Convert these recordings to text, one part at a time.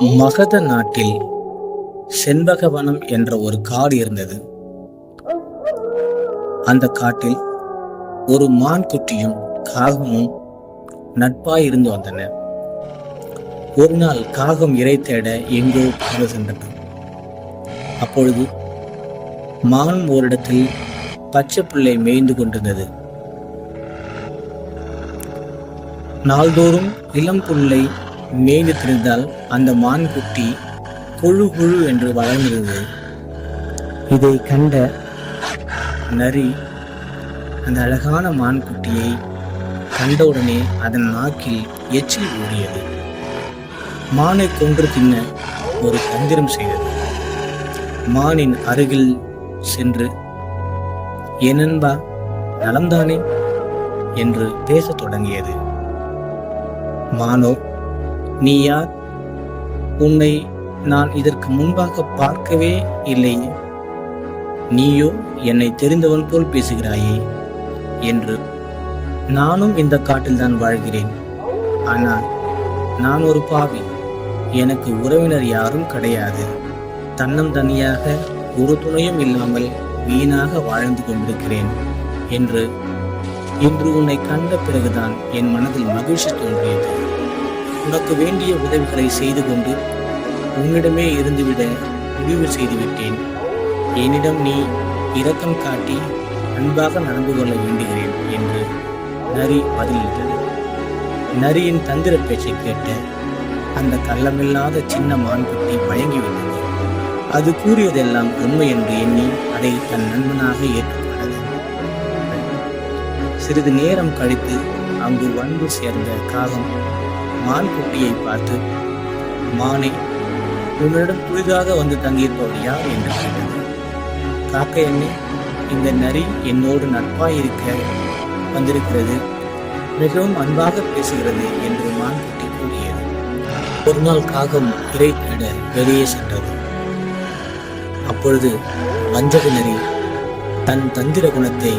மகத நாட்டில் செண்பகவனம் என்ற ஒரு காடு இருந்தது. அந்த காட்டில் ஒரு மான் குட்டியும் காகமும் நட்பாய் இருந்து வந்தன. ஒரு நாள் காகம் இறை தேட எங்கோ பறந்து சென்றது. அப்பொழுது மான் ஓரிடத்தில் பச்சை பிள்ளை மேய்ந்து கொண்டிருந்தது. நாள்தோறும் இளம் புல்லை மேய்ந்து திரிந்தால் அந்த மான் குட்டி குழு குழு என்று வளர்ந்தது இதை கண்ட நரி அந்த அழகான மான் குட்டியை கண்டவுடனே அதன் நாக்கில் எச்சில் ஊறியது. மானை கொன்று தின்ன ஒரு தந்திரம் செய்தது. மானின் அருகில் சென்று ஏனன்பா நலம்தானே? என்று பேசத் தொடங்கியது. மானோ நீ யார்? உன்னை நான் இதற்கு முன்பாக பார்க்கவே இல்லையே. நீயோ என்னை தெரிந்தவன் போல் பேசுகிறாயே என்று நானும் இந்த காட்டில்தான் வாழ்கிறேன். ஆனால் நான் ஒரு பாவி. எனக்கு உறவினர் யாரும் கிடையாது. தன்னம் தனியாக ஒரு துணையும் இல்லாமல் வீணாக வாழ்ந்து கொண்டிருக்கிறேன் என்று இன்று உன்னை கண்ட பிறகுதான் என் மனதில் மகிழ்ச்சி தோன்றியது. உனக்கு வேண்டிய உதவிகளை செய்து கொண்டு உன்னிடமே இருந்துவிட முடிவு செய்துவிட்டேன். என்னிடம் நீ இரக்கம் காட்டி அன்பாக நடந்து கொள்ள வேண்டுகிறேன் என்று நரி பதிலிட்டது. நரியின் தந்திர பேச்சை கேட்ட அந்த கள்ளமில்லாத சின்ன மான்குட்டி மயங்கிவிட்டது. அது கூறியதெல்லாம் உண்மை என்று எண்ணி அதை தன் நண்பனாக ஏற்றுக்கொண்டது. சிறிது நேரம் கழித்து அங்கு வந்து சேர்ந்த காகம் மான் குட்டியை பார்த்து மானே உன்னிடம் புதிதாக வந்து தங்கியிருப்பவர் யார்? என்று கேட்டது. காக்கை அண்ணே இந்த நரி என்னோடு நட்பாயிருக்க வந்திருக்கிறது. மிகவும் அன்பாக பேசுகிறது என்று மான்குட்டி கூறியது. ஒரு நாள் காகம் இறை தேட வெளியே சென்றது. அப்பொழுது வஞ்சக நரி தன் தந்திர குணத்தை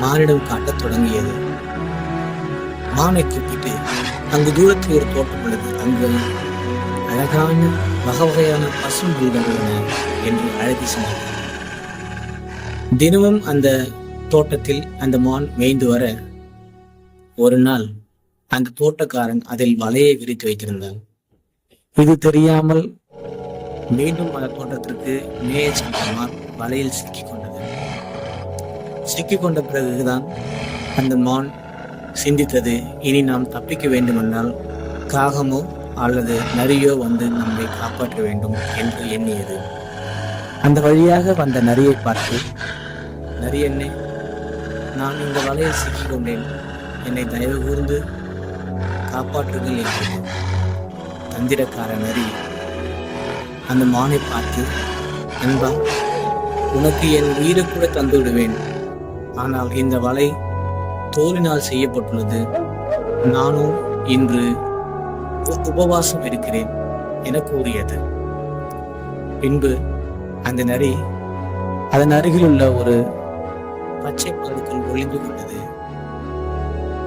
மானிடம் காட்டத் தொடங்கியது. மானை கூப்பிட்டு அங்கு தூரத்தில் ஒரு தோட்டம் உள்ளது. அங்கு அழகான வகை வகையான வீடுகள் உள்ளன என்று அழகி சொன்னார். தினமும் அந்த தோட்டத்தில் அந்த மான் மேய்ந்து வர ஒரு நாள் அந்த தோட்டக்காரன் அதில் வலையை விரித்து வைத்திருந்தான். இது தெரியாமல் மீண்டும் அந்த தோட்டத்திற்கு மேய சென்ற மான் வலையில் சிக்கிக் கொண்டது. சிக்கிக் கொண்ட பிறகுதான் அந்த மான் சிந்தித்தது. இனி நாம் தப்பிக்க வேண்டுமென்றால் காகமோ அல்லது நரியோ வந்து நம்மை காப்பாற்ற வேண்டும் என்று எண்ணியது. அந்த வழியாக வந்த நரியை பார்த்து நரியண்ணே நான் இந்த வலையில் சிக்கிக்கொண்டேன். என்னை தயவு கூர்ந்து காப்பாற்றுங்கள் என்று தந்திரக்கார நரி அந்த மானை பார்த்து நண்பா உனக்கு என் உயிரை கூட தந்து விடுவேன் ஆனால் இந்த வலை தோலினால் செய்யப்பட்டுள்ளது. நானும் இன்று உபவாசம் இருக்கிறேன் என கூறியது. பின்பு அந்த நரி அதன் அருகில் உள்ள ஒரு பச்சை பகுதிக்குள் ஒளிந்து கொண்டது.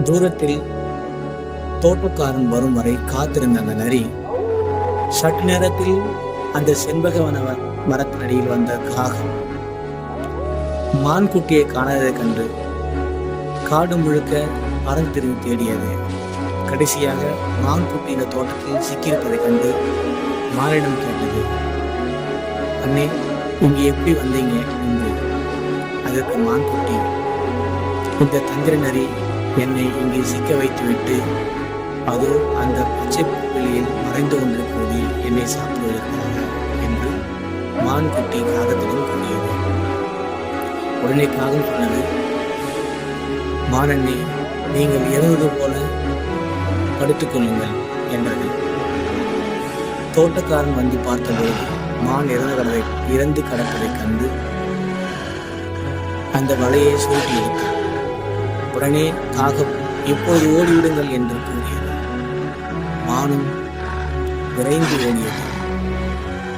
தூரத்தில் தோட்டக்காரன் வரும் வரை காத்திருந்த அந்த நரி சற்று நேரத்தில் அந்த செண்பகவன ம- மரத்தினடியில் வந்த காகம் மான் குட்டியை காணாததைக் கண்டு காடு முழுக்க பறந்து திரும்பி தேடியது. கடைசியாக மான் குட்டி இந்த தோட்டத்தில் சிக்கியிருப்பதைக் கண்டு மானிடம் கேட்டது அண்ணே இங்கே எப்படி வந்தீங்க? என்று. அதற்கு மான் குட்டி இந்த தந்திர நரி என்னை இங்கே சிக்க வைத்துவிட்டு அதோ அந்த பச்சை புல்வெளியில் மறைந்து கொண்டிருக்கிறது என்னை சாப்பிடுவதற்காக என்று மான் குட்டி காகத்துடன் கூறியது உடனே காகம் சொன்னது மானண்ணே நீங்கள் இறந்தது போல படுத்துக் கொள்ளுங்கள் என்றது தோட்டக்காரன் வந்து பார்த்தபோது மான் இறந்து கடவை இறந்து கடப்பதை கண்டு அந்த வலையை சுருட்டி எடுத்தார் உடனே காகம் இப்போது ஓடிவிடுங்கள் என்று கூறியது. மானும் விரைந்து ஓடியது.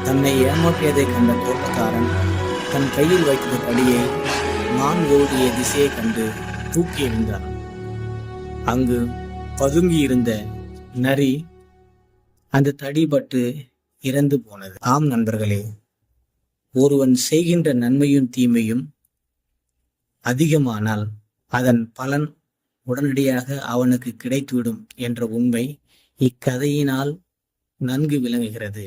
தன்னை ஏமாற்றியதைக் கண்ட தோட்டக்காரன் தன் கையில் வைத்த படியை மான் ஓடிய திசையைக் கண்டு தூக்கி எறிந்தார் அங்கு பதுங்கி இருந்த நரி அந்த தடிபட்டு இறந்து போனது. ஆம் நண்பர்களே ஒருவன் செய்கின்ற நன்மையும் தீமையும் அதிகமானால் அதன் பலன் உடனடியாக அவனுக்கு கிடைத்துவிடும் என்ற உண்மை இக்கதையினால் நன்கு விளங்குகிறது.